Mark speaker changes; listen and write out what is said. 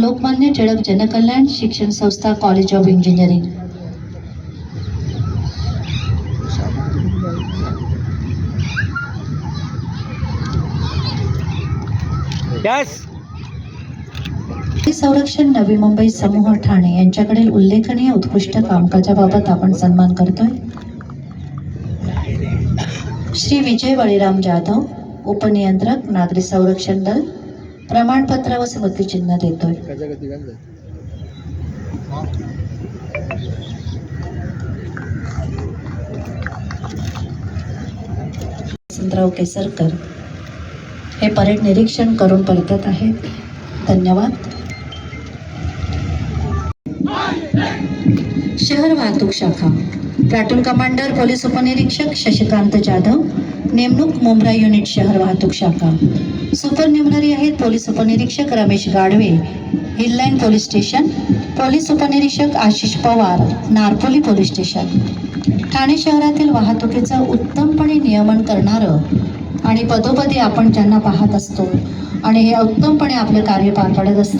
Speaker 1: लोकमान्य टिळक जनकल्याण शिक्षण संस्था कॉलेज ऑफ इंजिनिअरिंग
Speaker 2: यस
Speaker 1: संरक्षण नवी मुंबई समूह ठाणे यांच्याकडील उल्लेखनीय उत्कृष्ट कामकाजाबाबत आपण सन्मान करतोय. श्री विजय बळीराम जाधव उपनियंत्रक नागरी संरक्षण दल प्रमाणपत्र व स्मृतिचिन्ह देतोय. वसंतराव केसरकर हे परेड निरीक्षण करून परतत आहेत. धन्यवाद. शहर वाहतूक शाखा. प्लाटून कमांडर पोलीस उपनिरीक्षक शशिकांत जाधव. नेमणूक मुंब्रा युनिट शहर वाहतूक शाखा. सुपरन्युमनरी आहेत पोलीस उपनिरीक्षक Ramesh Gadhave Hill Line police station police उपनिरीक्षक आशिष पवार नारपोली पोलीस स्टेशन. ठाणे शहरातील वाहतुकीचं उत्तमपणे नियमन करणारं आणि पदोपदी आपण ज्यांना पाहत असतो आणि हे उत्तमपणे आपले कार्य पार पाडत असतो